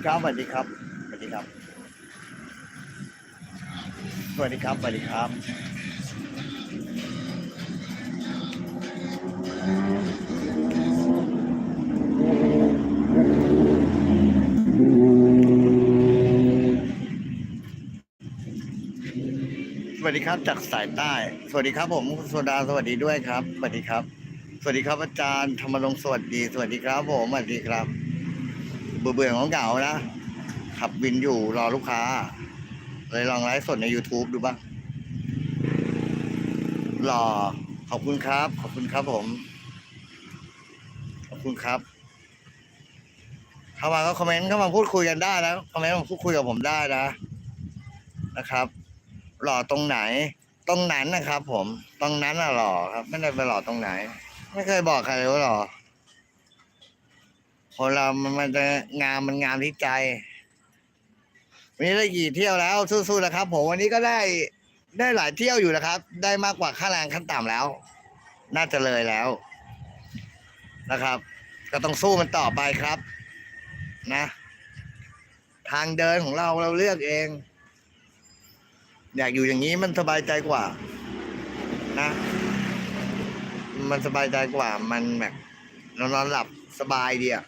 ดีครับสวัสดีครับสวัสดีครับสวัสดีครับสวัสดีครับสวัสดีครับจากสายใต้ สวัสดีครับ ผมคุณโซดาสวัสดีด้วยครับสวัสดีครับ สวัสดีครับอาจารย์ธรรมรงสวัสดี สวัสดีครับผมสวัสดีครับ เบื่อเบื่อของเหงานะ ขับวินอยู่รอลูกค้า เลยลองไลฟ์สดใน YouTube ดูบ้างรอขอบคุณครับ ขอบคุณครับผม ขอบคุณครับเข้ามาก็คอมเมนต์เข้ามาพูดคุยกันได้นะคอมเมนต์มาพูดคุยกับผมได้นะ นะครับ หล่อตรงไหน ตรงนั้นนะครับ ผม ตรงนั้นน่ะหล่อครับ ไม่ได้ไปหล่อตรงไหน ไม่เคยบอกใครเลยว่าหล่อ คนเรามันมันจะงามมันงามที่ใจวันนี้ได้กี่เที่ยวแล้วสู้ๆนะครับ ผมวันนี้ก็ได้ได้หลายเที่ยวอยู่นะครับ ได้มากกว่าค่าแรงขั้นต่ำแล้ว น่าจะเลยแล้วนะครับ ก็ต้องสู้มันต่อไปครับ นะ ทางเดินของเราเราเลือกเอง อยากอยู่อย่างนี้มันสบายใจกว่า นะ มันสบายใจกว่ามันแบบนอนหลับสบายดีอะ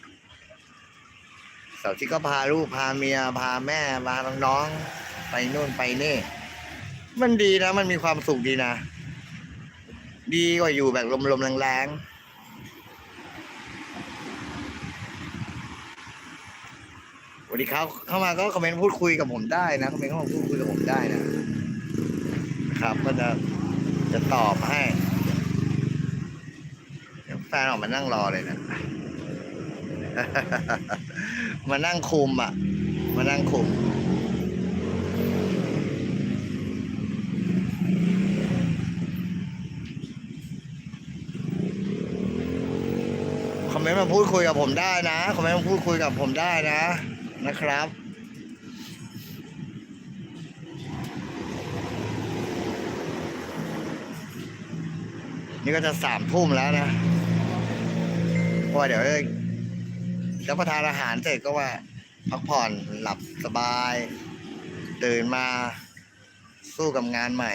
เสาร์ที่ก็พาลูกพาเมียพาแม่พาน้องๆไปนู่นไปนี่ มันดีนะ มันมีความสุขดีนะ ดีกว่าอยู่แบบลมๆแรงๆสวัสดีครับเข้ามาก็คอมเมนต์พูดคุยกับผมได้นะคอมเมนต์เข้ามาพูดคุยกับผมได้นะครับ ก็จะจะตอบให้แฟนออกมานั่งรอเลยนะ มานั่งคุมอะ มานั่งคุมคอมเมนต์มาพูดคุยกับผมได้นะคอมเมนต์มาพูดคุยกับผมได้นะ นะครับนี่ก็จะสามทุ่มแล้วนะเพราะว่าเดี๋ยว รับประทานอาหารเสร็จก็ว่า พักผ่อนหลับสบายตื่นมาสู้กับงานใหม่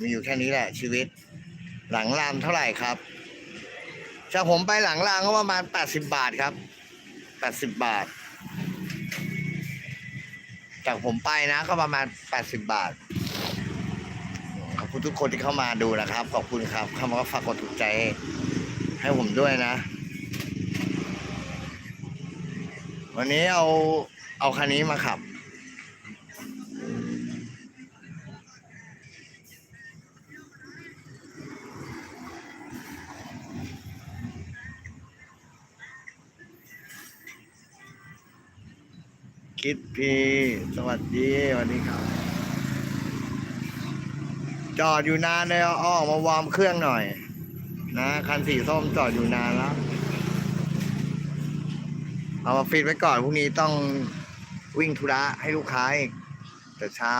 มีอยู่แค่นี้แหละ ชีวิต หลังรามเท่าไหร่ครับจากผมไปหลังรามก็ประมาณแปดสิบบาทครับแปดสิบบาท จากผมไปนะก็ประมาณแปดสิบบาทขอบคุณทุกคนที่เข้ามาดูนะครับ ขอบคุณครับเข้ามาก็ฝากกดถูกใจให้ผมด้วยนะ วันนี้เอาเอาคันนี้มาขับ คิดพีสวัสดีวัสดีครับ จอดอยู่นานเลยอาอมาวอร์มเครื่องหน่อย นะ คันสีส้มจอดอยู่นานแล้ว เอามาฟิตไว้ก่อนพรุ่งนี้ต้องวิ่งธุระให้ลูกค้าอีกแต่เช้า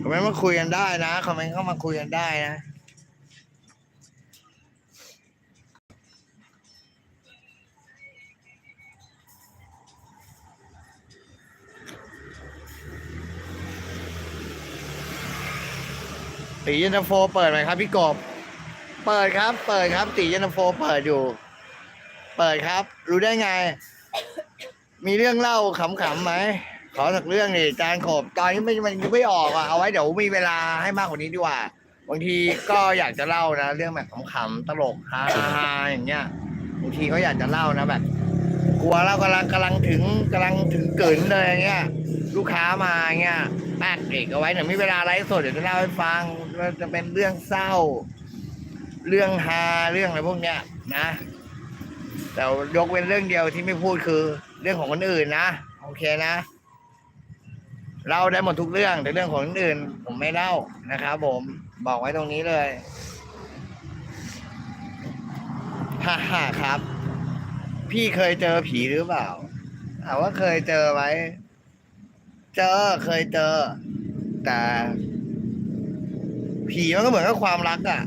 คอมเมนต์มาคุยกันได้นะ คอมเมนต์เข้ามาคุยกันได้นะ ตีย็นตโฟเปิดไหมครับพี่กบ เปิดครับ เปิดครับ ตีย็นตโฟเปิดอยู่ เปิดครับ รู้ได้ไง มีเรื่องเล่าขำๆไหม ขอสักเรื่องนี่จานขบตอนนี้ไม่มันยังไม่ออกอะเอาไว้เดี๋ยวมีเวลาให้มากกว่านี้ดีกว่า บางทีก็อยากจะเล่านะ เรื่องแบบขำๆตลกฮาๆอย่างเงี้ย บางทีก็อยากจะเล่านะแบบกลัวเรากำลังกำลังถึงกำลังถึงเกินเลยอย่างเงี้ย ลูกค้ามาเงี้ยแป๊กเอกเอาไว้เดี๋ยวมีเวลาไลฟ์สดเดี๋ยวจะเล่าให้ฟัง ว่าจะเป็นเรื่องเศร้า เรื่องฮาเรื่องอะไรพวกเนี้ยนะ แต่ยกเว้นเรื่องเดียวที่ไม่พูดคือ เรื่องของคนอื่นนะโอเคนะเล่าได้หมดทุกเรื่องแต่เรื่องของคนอื่น ผมไม่เล่านะครับผมบอกไว้ตรงนี้เลยฮ่าฮ่าครับ พี่เคยเจอผีหรือเปล่าถามว่าเคยเจอไหมเจอเคยเจอ แต่ ผีมันก็เหมือนกับความรักอะ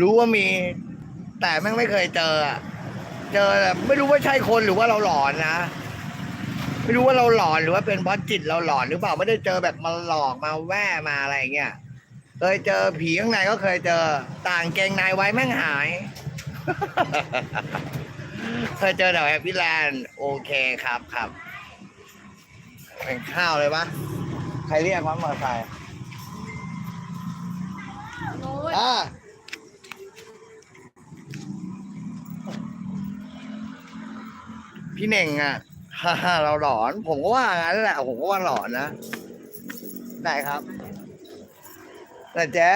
รู้ว่ามี แต่แม่งไม่เคยเจออะเจอแต่ไม่รู้ว่าใช่คนหรือว่าเราหลอนนะไม่รู้ว่าเราหลอนหรือว่าเป็นเพราะจิตเราหลอนหรือเปล่าไม่ได้เจอแบบมาหลอกมาแว่มาอะไรอย่างเงี้ยเคยเจอผีข้างในก็เคยเจอ ต่างเกงในไว้แม่งหาย เคยเจอแถวแฮปปี้แลนด์โอเคครับครับเป็นข้าวเลยปะใครเรียกว่ามอเตอร์ไซค์ โน้ตอ่าพี่เน่งอะฮ่าฮ่าเราหลอน ผมก็ว่างั้นแหละ ผมก็ว่าหลอนนะได้ครับแต่เจ๊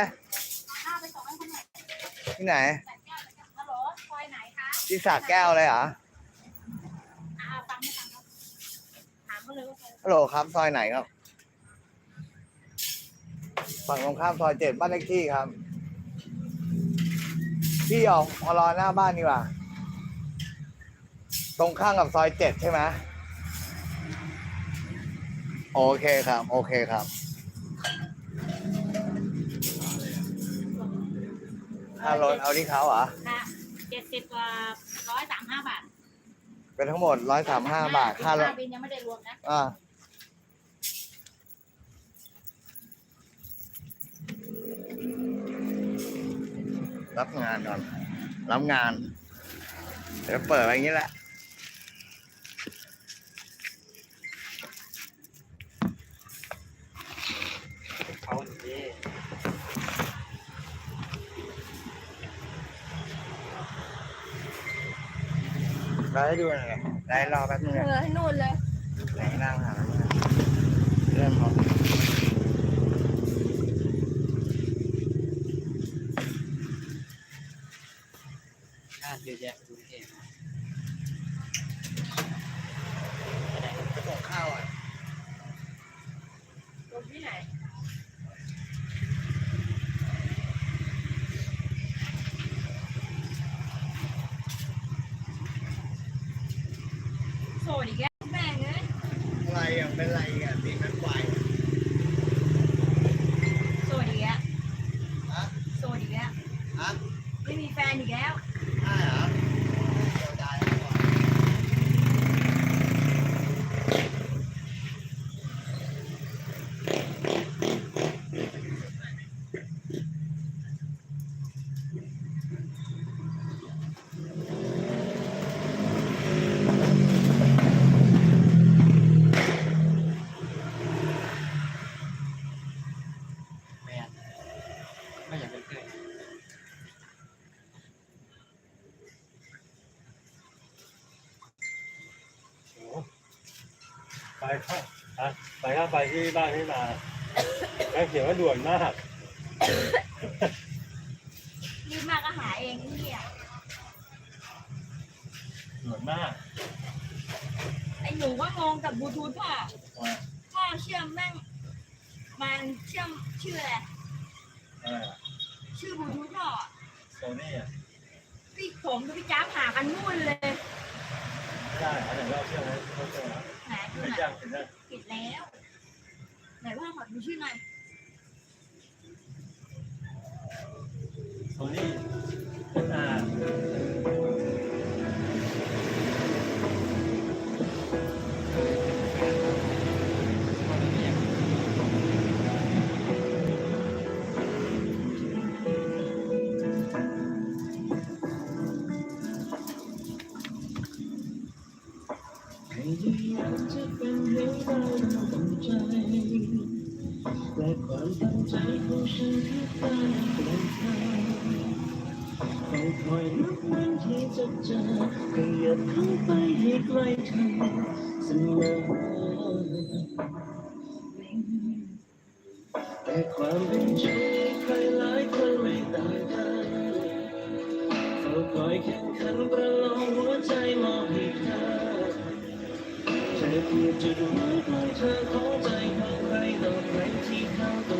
ข้าไปส่งให้คนไหนที่ไหน แต่แก้วฮัลโหลซอยไหนคะที่สระแก้วเลยเหรออ่าฟังไม่ฟังครับถามเขาเลยว่าซอยฮัลโหลครับซอยไหนครับ ฝั่งตรงข้ามซอยเจ็ดบ้านเลขที่ครับ พี่ออกมารอหน้าบ้านดีกว่า ตรงข้างกับซอยเจ็ดใช่ไหมโอเคครับ โอเคครับค่ารถเอาที่เขาเหรอค่ะเจ็ดสิบกว่าร้อยสามห้าบาท เป็นทั้งหมดร้อยสามห้าบาทค่ารถบินยังไม่ได้รวมนะอ่า รับงานก่อน รับงาน เดี๋ยวเปิดไว้อย่างนี้แหละเขาดีได้ดูหน่อยได้รอแป๊บนึงเอนะอให้นู่นเลย ไหนนั่งหาเริ่มพองานเยอะแยะกรุงเทพ ไปส่งข้าวอะ รวมที่ไหนโสดอีกแล้วแม่งเอ้ย อะไรอะ เป็นไรอะตีนักไฟ โสดอีกแล้ว ฮะ โสดอีกแล้ว ฮะ ไม่มีแฟนอีกแล้ว ได้เหรอเดี๋ยวได้ก่อน แม่ไม่อยากเป็นเพื่อนโอ้ ไปเข้าอะไปเข้าไปที่บ้านที่มาแล้วเขียนว่าด่วนมากรีบมากก็หาเองไอ้เนี่ยด่วนมากไอ้หนูว่างงกับบลูทูธพ่อพ่อเชื่อมแม่งมันเชื่อมชื่ออะไรเออชื่อบลูทูธพ่อโซนี่อะพี่ผมกับพี่จ้าบหากันนู่นเลย ไม่ได้อันไหนเราเชื่อไหมเราเชื่อนะ ไหนดูไม่หน่จ้าอยงเป็นได้ปิดแล้วไหนว่าขอดูชื่อหน่อยโซนี่อ่า คอยนับวันที่จะเจอขยับเข้าไปให้ใกล้เธอเสมอแต่ความเป็นจริงใครหลายคนไม่ต่างกันเฝ้าคอยแข่งขันประลองหัวใจมอบให้เธอเธอเพียงจุดหมายปลายทางของใจของใครต่อใครที่เขาต้องการจะใกล้เธอฉันคงเป็นคนตาที่วั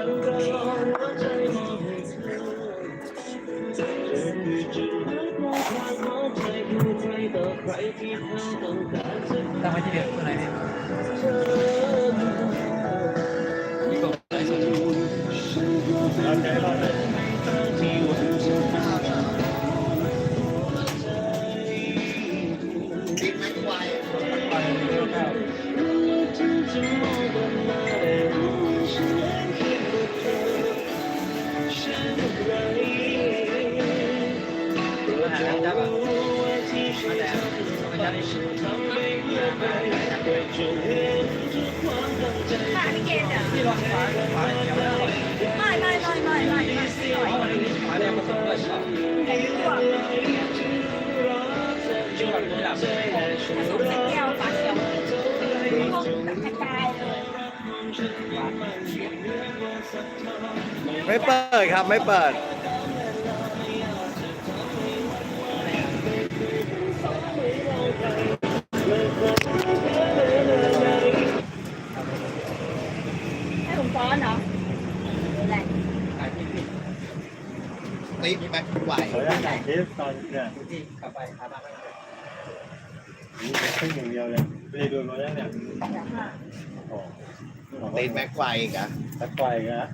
อยแค่กันร ช่วงนี้หลับผสมใส่แก้วฝาเขียวพวกแบบกระจายเลยไม่เปิดครับไม่เปิด ให้ผมซ้อนเหรออะไรขายที่พี่ติ๊กไม่ไหวขออนุญาตถ่ายคลิปตอนเนี่ย ที่กลับไปขามาไม่ได้ขึ้นอย่างเดียวเลยไม่ได้ดูมาแล้วเนี่ยอย่างห้าโอ้ติ๊กแม็กไวอีกอะแบ็คไฟนะ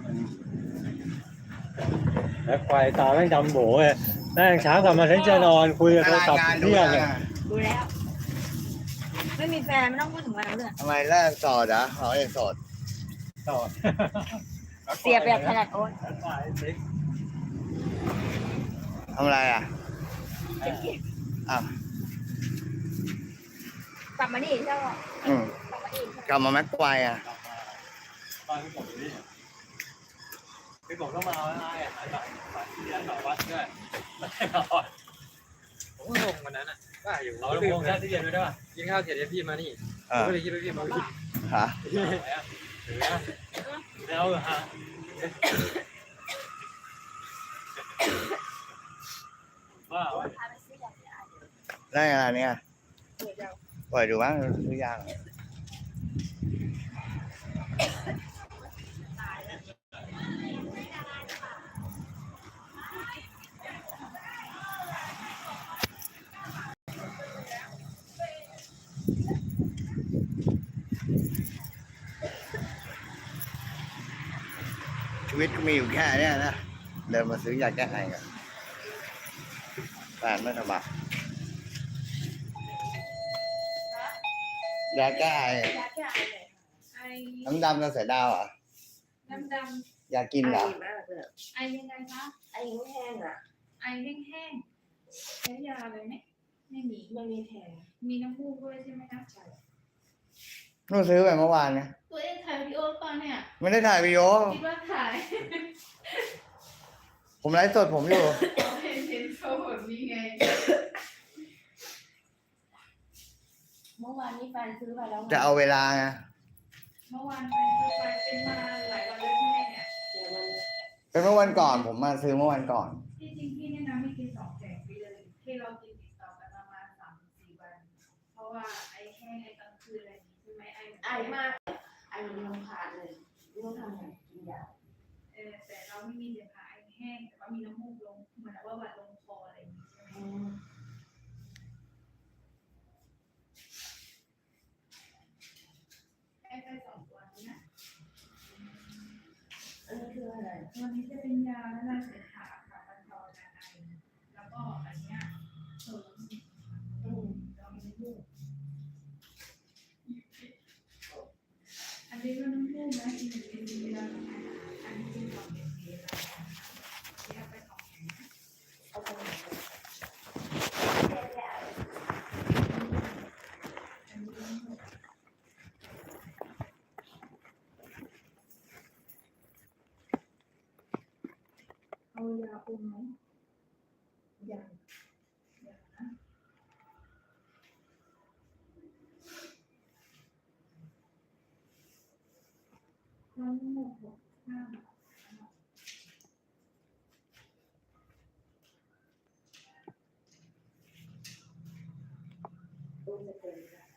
แบ็คไฟตาแม่งดำโบเลยแม่งเช้ากลับมาเล่นจะนอนคุยกับโทรศัพท์เที่ยงเนี่ยดูแล้ว ไม่มีแฟนไม่ต้องพูดถึงเราเลยทำไมแรกสอดอะเขาเองสอดต่อเสียแบบขนาดโอ๊ยแบ็คไฟติ๊กทำอะไรอะอะ กลับมานี่ใช่ป่ะอืมกลับมานี่กลับมาแม็กไวอะบ้านพี่ผมอยู่นี่พี่ผมต้องมาเอาไอ้อะหายไปไปที่เรียนต่อวัดด้วยไม่ได้นอนผมก็งงวันนั้นอะว่าอยู่เราลงวงแค่ที่เรียนด้วยได้ป่ะกินข้าวเสร็จเดี๋ยวพี่มานี่เอผมอก็เลยคิดว่าพี่มาพี่ฮะแล้วเหรอฮะว่าพาไปซื้ออย่างนี้อะได้อะไรเนี่ย เดี๋ยวเดี๋ยวป ล่อยดูบ้างซื้อยางชีวิตก็มีอยู่แค่นี้นะ เดินมาซื้อยาแก้ไอกันแฟนไม่สบาย ยาแก้ไออยากแก้ไอเลยไอน้ำดำกับเสือดาวเหรอะน้ำดำอยากกินเหรอำไอยังไงคะไอ้แห้งๆอะ ไอแห้งๆใช้ยาเลยไหมไม่มีไม่มีแทนมีน้ำมูกด้วยใช่ไหมคะใช่นู่นซื้อไปเมื่อวานนี่ยตัวเองถ่ายวิดีโอป่ะเนี่ยไม่ได้ถ่ายวีดีโอคิดว่าถ่ายผมไลฟ์สดผมอยู่เราเห็นเห็นโชว์แบบนี้ไง เมื่อวานนี้แฟนซื้อไปแล้วจะเอาเวลาไงเมื่อวานไปซื้อไปเป็นมาหลายวันแล้วใช่ไหมเนี่ย เป็นเมื่อวันก่อนผมมาซื้อเมื่อวันก่อน ที่จริงพี่แนะนำให้กินสองแสงไปเลยที่เรากินติดต่อกันประมาณสามถึงสี่วัน เพราะว่าไอแห้งไอกลางคืนอะไรอย่างนี้ใช่ไหมไอ ไอมากไอมันลำคาญเลยไม่ต้องทำไงกินยา เออแต่เราไม่มีเสียงไอแห้งแต่ว่ามีน้ำมูกลงเหมือนว่าหวัดลงคออะไรอย่างนี้ใช่ไหม ไอไปสองวันนะ อันนี้คืออะไร วันนี้จะเป็นยาและลายเสมหะค่ะบรรเทาอาการไอแล้วก็อันเนี้ยเสริม อืม เรามีลูก อันนี้ก็ consecuencias.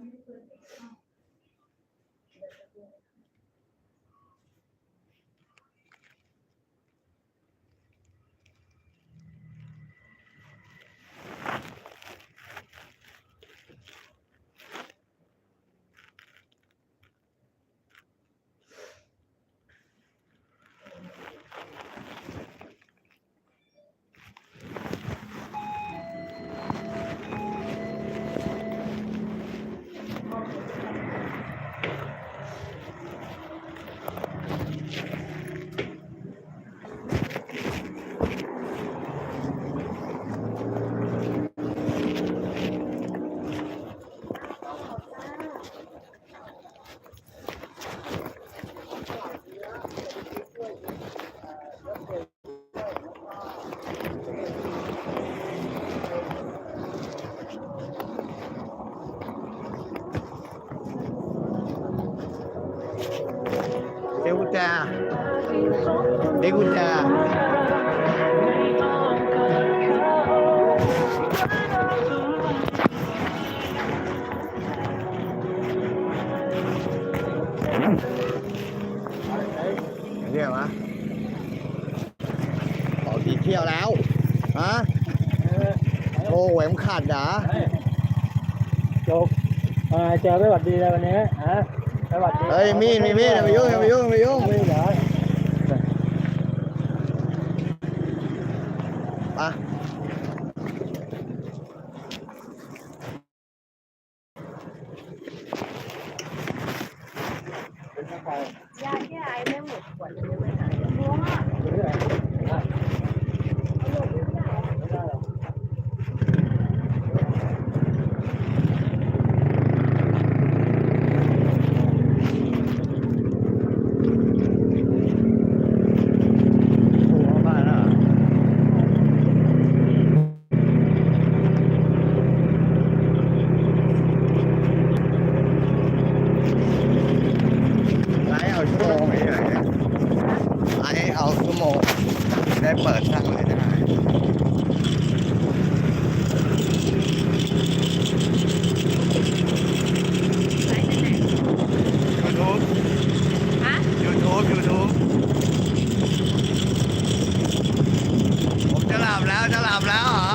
嗯。ะโอ้แหวมขาดดาจบเจอสวัสดีแล้ววันนี้ฮะสวัสดีเฮ้ยมีดมีมีดอย่ไปยุ่งอย่ไปยุ่งอย่ไปยุ่งไม่ได้ ลับแล้วเหรอ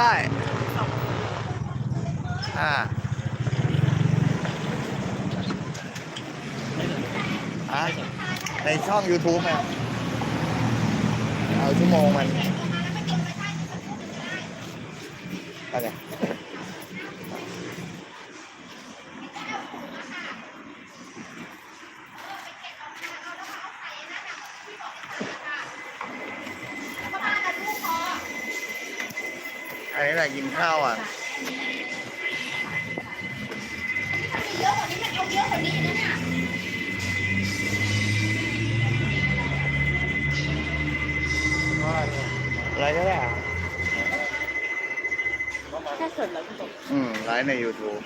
ได้อ่าในช่อง YouTube นะเอาชั่วโมงมันอะไร อันนี้แหละกินข้าวอะเยอะกว่านี้มันเอาเยอะกว่านี้นะเนี่ยอะไรก็ได้อะแค่สดแล้วก็จบ อืมไลฟ์ใน YouTube